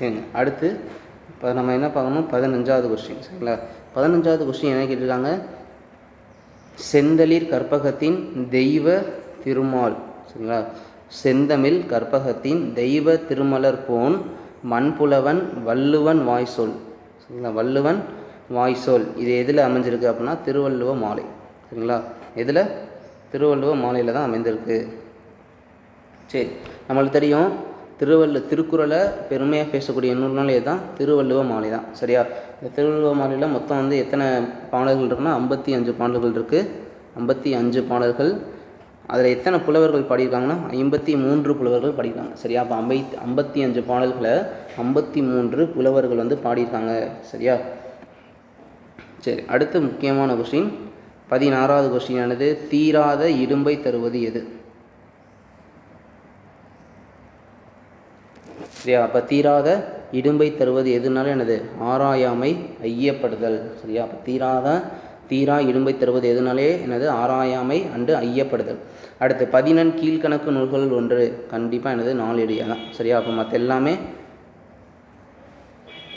சரிங்க அடுத்து இப்போ நம்ம என்ன பார்க்கணும்? பதினஞ்சாவது கொஸ்டின் சரிங்களா? பதினஞ்சாவது கொஸ்டின் என்ன கேட்டிருக்காங்க? செந்தளிர் கற்பகத்தின் தெய்வ திருமால் சரிங்களா? செந்தமிழ் கற்பகத்தின் தெய்வ திருமலர் போன் மண்புலவன் வள்ளுவன் வாய்சொல் சரிங்களா? வள்ளுவன் வாய்சொல். இது எதில் அமைஞ்சிருக்கு அப்படின்னா திருவள்ளுவ மாலை சரிங்களா? எதில்? திருவள்ளுவ மாலையில் தான் அமைந்திருக்கு. சரி நம்மளுக்கு தெரியும். திருவள்ளு திருக்குறளை பெருமையாக பேசக்கூடிய நூல்னாலே தான் திருவள்ளுவ மாலை தான். சரியா? இந்த திருவள்ளுவ மாலையில் மொத்தம் வந்து எத்தனை பாடல்கள் இருக்குன்னா ஐம்பத்தி அஞ்சு பாடல்கள் இருக்குது ஐம்பத்தி அஞ்சு பாடல்கள். அதில் எத்தனை புலவர்கள் பாடியிருக்காங்கன்னா ஐம்பத்தி மூன்று புலவர்கள் பாடியிருக்காங்க. சரியா? அப்போ ஐம்பை ஐம்பத்தி அஞ்சு பாடல்களை ஐம்பத்தி மூன்று புலவர்கள் வந்து பாடியிருக்காங்க. சரியா? சரி அடுத்து முக்கியமான கொஸ்டின் பதினாறாவது கொஸ்டின் ஆனது தீராத இரும்பை தருவது எது? சரியா? அப்போ தீராத இடும்பை தருவது எதுனாலும் எனது ஆராயாமை ஐயப்படுதல். சரியா? அப்போ தீராத தீரா இடும்பை தருவது எதுனாலே எனது ஆராயாமை அண்டு ஐயப்படுதல். அடுத்து பதினெண் கீழ்கணக்கு நூல்கள் ஒன்று. கண்டிப்பாக எனது நாலு தான் சரியா? அப்போ மற்ற எல்லாமே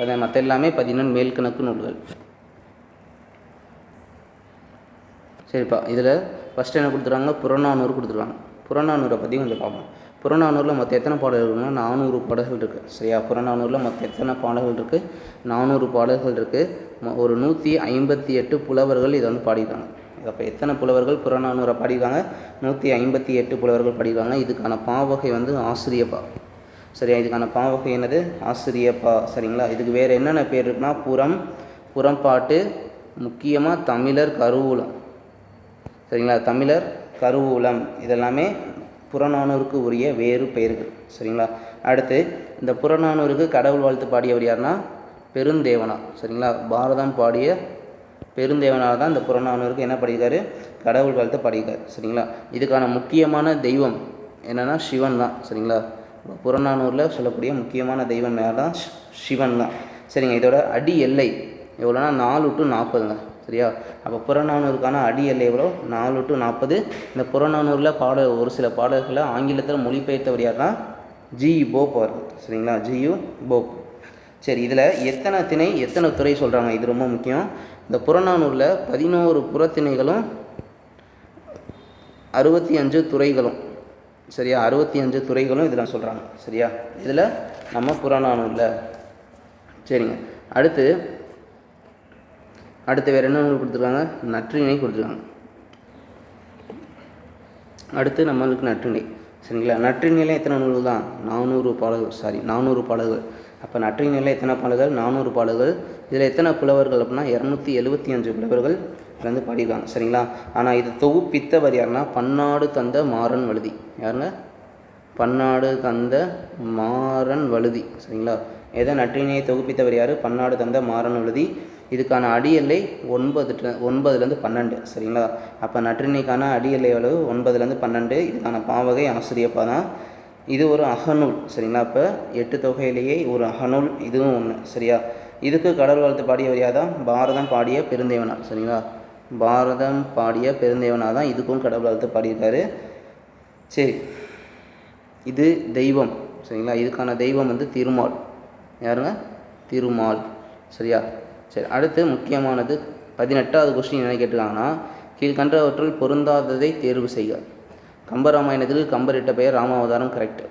அதான் மற்ற எல்லாமே பதினெண் மேல்கணக்கு நூல்கள். சரிப்பா. இதில் ஃபஸ்ட்டு என்ன கொடுத்துருக்காங்க? புறநானூறு கொடுத்துருவாங்க புறநானூரை பற்றி கொஞ்சம் பார்ப்போம். புறநானூரில் மொத்தம் எத்தனை பாடல்கள் இருக்குன்னா நானூறு பாடல்கள் இருக்குது சரியா? புறநானூரில் மொத்தம் எத்தனை பாடல்கள் இருக்குது நானூறு பாடல்கள் இருக்குது ஒரு நூற்றி ஐம்பத்தி எட்டு புலவர்கள் இதை வந்து பாடியிருக்காங்க. அப்போ எத்தனை புலவர்கள் புறநானூரை பாடியிருக்காங்க? நூற்றி ஐம்பத்தி எட்டு புலவர்கள் பாடியிருக்காங்க. இதுக்கான பாவகை வந்து ஆசிரியப்பா சரியா? இதுக்கான பாவகை என்னது? ஆசிரியப்பா சரிங்களா? இதுக்கு வேறு என்னென்ன பேர் இருக்குன்னா புறம் புறம்பாட்டு முக்கியமாக தமிழர் கருவூலம். சரிங்களா? தமிழர் கருவூலம். இதெல்லாமே புறநானூருக்கு உரிய வேறு பெயர்கள். சரிங்களா? அடுத்து இந்த புறநானூருக்கு கடவுள் வாழ்த்து பாடியவர் யாருன்னா பெருந்தேவனா. சரிங்களா? பாரதம் பாடிய பெருந்தேவனார் தான் இந்த புறநானூருக்கு என்ன படிக்கிறாரு கடவுள் வாழ்த்து பாடியிருக்காரு. சரிங்களா? இதுக்கான முக்கியமான தெய்வம் என்னென்னா சிவன் தான். சரிங்களா? புறநானூரில் சொல்லக்கூடிய முக்கியமான தெய்வம் யார் தான் ஷ்- சிவன் தான். சரிங்க இதோட அடி எல்லை எவ்வளோனா நாலு டு நாற்பதுங்க. சரியா? அப்போ புறநானூறுக்கான அடி எல்லை எவ்வளோ நாலு டு நாற்பது இந்த புறநானூரில் பாட ஒரு சில பாடல்களை ஆங்கிலத்தில் மொழிபெயர்த்தவர் யார்னா ஜி போப் அவர்கள் சரிங்களா? G U Pope. சரி இதில் எத்தனை திணை எத்தனை துறை சொல்கிறாங்க இது ரொம்ப முக்கியம். இந்த புறநானூரில் பதினோரு புறத்திணைகளும் அறுபத்தி அஞ்சு துறைகளும். சரியா? அறுபத்தி அஞ்சு துறைகளும் இதில் சொல்கிறாங்க சரியா? இதில் நம்ம புறநானூரில். சரிங்க. அடுத்து அடுத்து வேறு என்ன நூல் கொடுத்துருக்காங்க? நற்றினை கொடுத்துருக்காங்க. அடுத்து நம்மளுக்கு நற்றினை சரிங்களா? நற்றிணையில் எத்தனை நூல்கள் தான்? நானூறு பாடல்கள். சாரி நானூறு பாடல்கள். அப்போ நற்றிணையில் எத்தனை பாடல்கள்? நானூறு பாடல்கள். இதில் எத்தனை புலவர்கள் அப்படின்னா இரநூத்தி எழுபத்தி அஞ்சு புலவர்கள் வந்து பாடியிருக்காங்க. சரிங்களா? ஆனால் இது தொகுப்பித்தவர் யாருன்னா பன்னாடு தந்த மாறன் வழுதி. யாருங்க? பன்னாடு தந்த மாறன் வழுதி. சரிங்களா? எதன் நற்றினையை தொகுப்பித்தவர் யார்? பன்னாடு தந்த மாறன் வழுதி இதுக்கான அடி எல்லை ஒன்பது ஒன்பதுலேருந்து பன்னெண்டு சரிங்களா? அப்போ நற்றினைக்கான அடியல்லை அளவு ஒன்பதுலேருந்து பன்னெண்டு இதுக்கான பாவகை ஆசிரியப்பா தான் இது ஒரு அகநூல் சரிங்களா? அப்போ எட்டு தொகையிலேயே ஒரு அகநூல் இதுவும் ஒன்று சரியா? இதுக்கு கடவுள் வாழ்த்து பாடியவர் யார் தான்? பாரதம் பாடிய பெருந்தேவனார் சரிங்களா? பாரதம் பாடிய பெருந்தேவனார் தான் இதுக்கும் கடவுள் வாழ்த்து பாடியிருக்காரு. சரி இது தெய்வம் சரிங்களா? இதுக்கான தெய்வம் வந்து திருமால். யாருங்க? திருமால். சரியா? சரி அடுத்து முக்கியமானது பதினெட்டாவது கொஸ்டின் என்ன கேட்டிருக்காங்கன்னா கீழ்கண்டவற்றுள் பொருந்தாததை தேர்வு செய்க. கம்பராமாயணத்துக்கு கம்பர் இட்ட பெயர் ராமாவதாரம் கரெக்ட்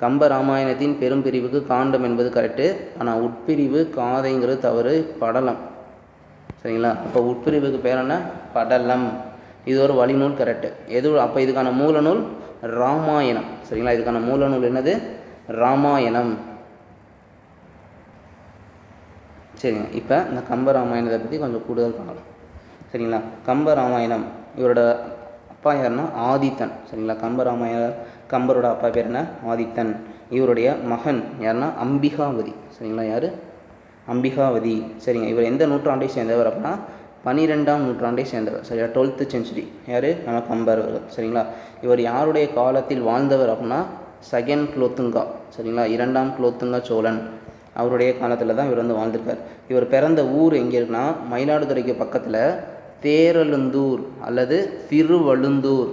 கம்ப ராமாயணத்தின் பெரும் பிரிவுக்கு காண்டம் என்பது கரெக்டு ஆனால் உட்பிரிவு காதைங்கிறது தவறு படலம். சரிங்களா? அப்போ உட்பிரிவுக்கு பேர் என்ன? படலம். இது ஒரு வழிநூல் கரெக்டு எது அப்போ இதுக்கான மூலநூல்? ராமாயணம். சரிங்களா? இதுக்கான மூலநூல் என்னது? ராமாயணம். சரிங்க. இப்போ இந்த கம்ப ராமாயணத்தை பற்றி கொஞ்சம் கூடுதல் பார்க்கலாம் சரிங்களா? கம்ப ராமாயணம் இவரோட அப்பா யாருன்னா? ஆதித்தன். சரிங்களா? கம்ப ராமாயண கம்பரோட அப்பா பேர் என்ன? ஆதித்தன். இவருடைய மகன் யாருன்னா? அம்பிகாவதி. சரிங்களா? யார்? அம்பிகாவதி. சரிங்க. இவர் எந்த நூற்றாண்டை சேர்ந்தவர் அப்படின்னா? பன்னிரெண்டாம் நூற்றாண்டை சேர்ந்தவர். சரியா? டுவெல்த்து செஞ்சுரி யார்? நம்ம கம்பர் அவர்கள். சரிங்களா? இவர் யாருடைய காலத்தில் வாழ்ந்தவர் அப்படின்னா? செகண்ட் குலோத்துங்கா சரிங்களா? இரண்டாம் குலோத்துங்கா சோழன். அவருடைய காலத்தில் தான் இவர் வந்து வாழ்ந்திருக்கார். இவர் பிறந்த ஊர் எங்கே இருக்குன்னா மயிலாடுதுறைக்கு பக்கத்தில் தேரழுந்தூர் அல்லது திருவழுந்தூர்.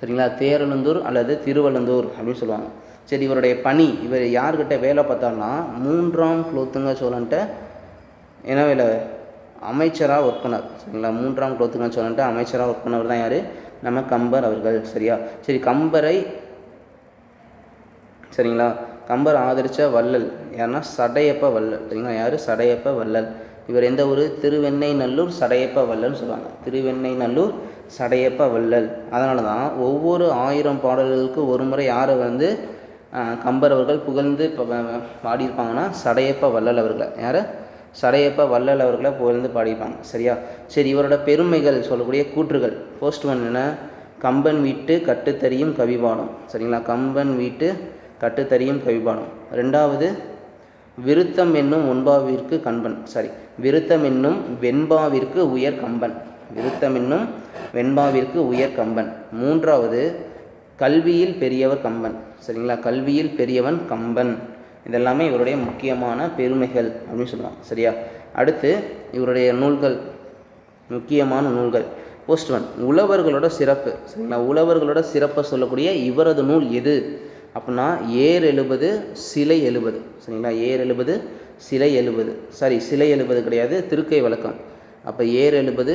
சரிங்களா? தேரழுந்தூர் அல்லது திருவழுந்தூர் அப்படின்னு சொல்லுவாங்க. சரி இவருடைய பணி இவர் யார்கிட்ட வேலை பார்த்தாருன்னா மூன்றாம் குலோத்துங்க சோழன்ட்ட என்ன வேலை அமைச்சராக ஒர்க் பண்ணார். சரிங்களா? மூன்றாம் குலோத்துங்க சோழன்ட்ட அமைச்சராக ஒர்க் பண்ணவர் தான் யார்? நம்ம கம்பர் அவர்கள். சரியா? சரி கம்பரை சரிங்களா? கம்பர் ஆதரித்த வள்ளல். யாருன்னா சடையப்ப வள்ளல். சரிங்களா யார்? சடையப்ப வள்ளல். இவர் எந்த ஊர்? திருவெண்ணெய்நல்லூர் சடையப்ப வள்ளல்னு சொல்லுவாங்க. திருவெண்ணெய்நல்லூர் சடையப்ப வள்ளல். அதனால தான் ஒவ்வொரு ஆயிரம் பாடல்களுக்கு ஒரு முறை யாரை வந்து கம்பர் அவர்கள் புகழ்ந்து பாடியிருப்பாங்கன்னா சடையப்ப வள்ளல் அவர்களை. யார்? சடையப்ப வள்ளல் அவர்களை புகழ்ந்து பாடியிருப்பாங்க. சரியா? சரி இவரோட பெருமைகள் சொல்லக்கூடிய கூற்றுகள். ஃபர்ஸ்ட் ஒன் என்ன? கம்பன் வீட்டு கட்டுத்தறியும் கவிபாடும். சரிங்களா? கம்பன் வீட்டு கட்டுத்தறியும் கவிபானம். ரெண்டாவது விருத்தம் என்னும் ஒன்பாவிற்கு கண்பன். சாரி விருத்தம் என்னும் வெண்பாவிற்கு உயர் கம்பன். விருத்தம் என்னும் வெண்பாவிற்கு உயர் கம்பன். மூன்றாவது கல்வியில் பெரியவர் கம்பன். சரிங்களா? கல்வியில் பெரியவன் கம்பன். இதெல்லாமே இவருடைய முக்கியமான பெருமைகள் அப்படின்னு சொல்லலாம் சரியா? அடுத்து இவருடைய நூல்கள். முக்கியமான நூல்கள். போஸ்ட் ஒன் உழவர்களோட சிறப்பு. சரிங்களா? உழவர்களோட சிறப்பை சொல்லக்கூடிய இவரது நூல் எது? அப்படின்னா ஏர் எழுபது சிலை எழுபது. சரிங்களா? ஏர் எழுபது சிலை எழுபது. சாரி சிலை எழுபது கிடையாது திருக்கை வழக்கம். அப்போ ஏர் எழுபது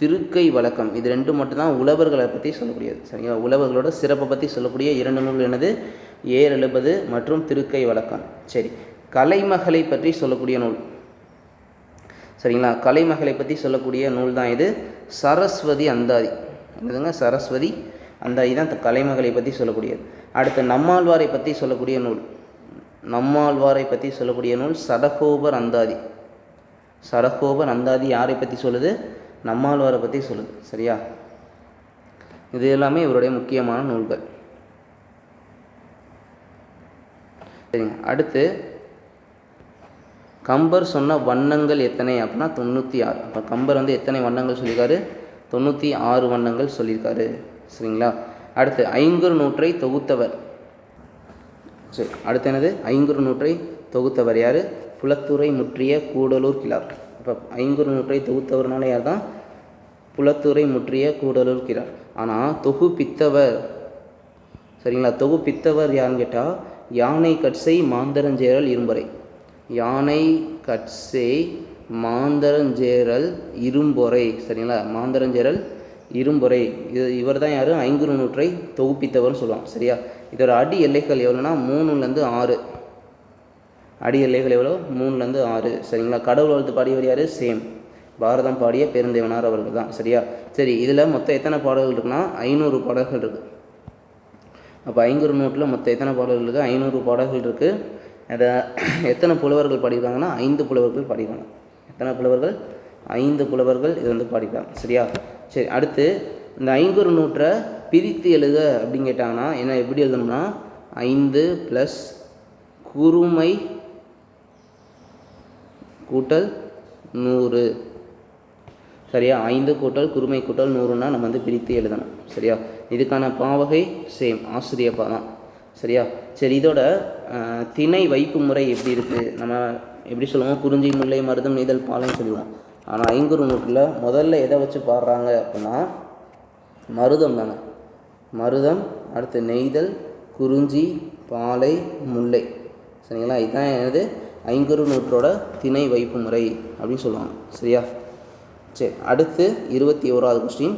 திருக்கை வழக்கம். இது ரெண்டு மட்டும்தான் உழவர்களை பற்றி சொல்லக்கூடியது. சரிங்களா? உழவர்களோட சிறப்பை பற்றி சொல்லக்கூடிய இரண்டு நூல் எனது ஏர் எழுபது மற்றும் திருக்கை வழக்கம். சரி. கலைமகளை பற்றி சொல்லக்கூடிய நூல். சரிங்களா? கலைமகளை பற்றி சொல்லக்கூடிய நூல் தான் இது. சரஸ்வதி அந்தாதி. என்னதுங்க? சரஸ்வதி அந்த இதுதான் கலைமகளை பற்றி சொல்லக்கூடியது. அடுத்து நம்மாழ்வாரை பற்றி சொல்லக்கூடிய நூல். நம்மாழ்வாரை பற்றி சொல்லக்கூடிய நூல் சடகோபர் அந்தாதி சடகோபர் அந்தாதி யாரை பற்றி சொல்லுது? நம்மாழ்வாரை பற்றி சொல்லுது. சரியா? இது எல்லாமே இவருடைய முக்கியமான நூல்கள். சரிங்க. அடுத்து கம்பர் சொன்ன வண்ணங்கள் எத்தனை அப்படின்னா தொண்ணூற்றி ஆறு. அப்போ கம்பர் வந்து எத்தனை வண்ணங்கள் சொல்லியிருக்காரு? தொண்ணூற்றி ஆறு வண்ணங்கள் சொல்லியிருக்காரு. சரிங்களா? அடுத்து ஐங்குறு நூற்றை தொகுத்தவர். சரி அடுத்து என்னது? ஐங்குறு நூற்றை தொகுத்தவர் யார்? புலத்துறை முற்றிய கூடலூர் கிழார். இப்போ ஐங்குறு நூற்றை தொகுத்தவர்னால யார் தான் புலத்துறை முற்றிய கூடலூர் கிழார். ஆனால் தொகுப்பித்தவர். சரிங்களா? தொகுப்பித்தவர் யாருன்னு கேட்டால் யானை கட்சை மாந்தரஞ்சேரல் இரும்பொறை. யானை கட்சை மாந்தரஞ்சேரல் இரும்பொறை. சரிங்களா? மாந்தரஞ்சேரல் இரும்புரை. இது இவர் தான் யார்? ஐங்குறு நூற்றை தொகுப்பித்தவர்னு சொல்லுவாங்க சரியா? இதோட அடி எல்லைகள் எவ்வளோன்னா மூணுலேருந்து ஆறு. அடி எல்லைகள் எவ்வளோ மூணுலேருந்து ஆறு. சரிங்களா? கடவுள் வாழ்த்து பாடியவர் யார்? சேம். பாரதம் பாடிய பெருந்தேவனார் அவர்கள் தான் சரியா? சரி இதில் மொத்தம் எத்தனை பாடல்கள் இருக்குன்னா ஐநூறு பாடல்கள் இருக்குது அப்போ ஐங்குறு நூற்றில் மொத்தம் எத்தனை பாடல்கள் இருக்குது ஐநூறு பாடல்கள் இருக்குது அதை எத்தனை புலவர்கள் பாடியிருக்காங்கன்னா ஐந்து புலவர்கள் பாடியிருக்காங்க. எத்தனை புலவர்கள்? ஐந்து புலவர்கள் இது வந்து பாடியிருக்காங்க. சரியா? சரி அடுத்து இந்த ஐங்குறு நூற்றை பிரித்து எழுத அப்படின்னு கேட்டாங்கன்னா என்ன எப்படி எழுதணும்னா ஐந்து ப்ளஸ் குறுமை கூட்டல் நூறு. சரியா? ஐந்து கூட்டல் குறுமை கூட்டல் நூறுனா நம்ம வந்து பிரித்து எழுதணும். சரியா? இதுக்கான பாவகை சேம் ஆசிரியப்பா தான். சரியா? சரி இதோட திணை வைப்பு முறை எப்படி இருக்குது நம்ம எப்படி சொல்லுவோம்? குறிஞ்சி முல்லை மருதம் நெய்தல் பாலைன்னு சொல்லுவோம் ஆனால் ஐங்குறு நூற்றில் முதல்ல எதை வச்சு பாடுறாங்க அப்படின்னா மருதம் தானே. மருதம் அடுத்து நெய்தல் குறிஞ்சி பாலை முல்லை. சரிங்களா? இதுதான் எனது ஐங்குறு நூற்றோட திணை வைப்பு முறை அப்படின்னு சொல்லுவாங்க. சரியா? சரி அடுத்து இருபத்தி ஓராவது கொஸ்டின்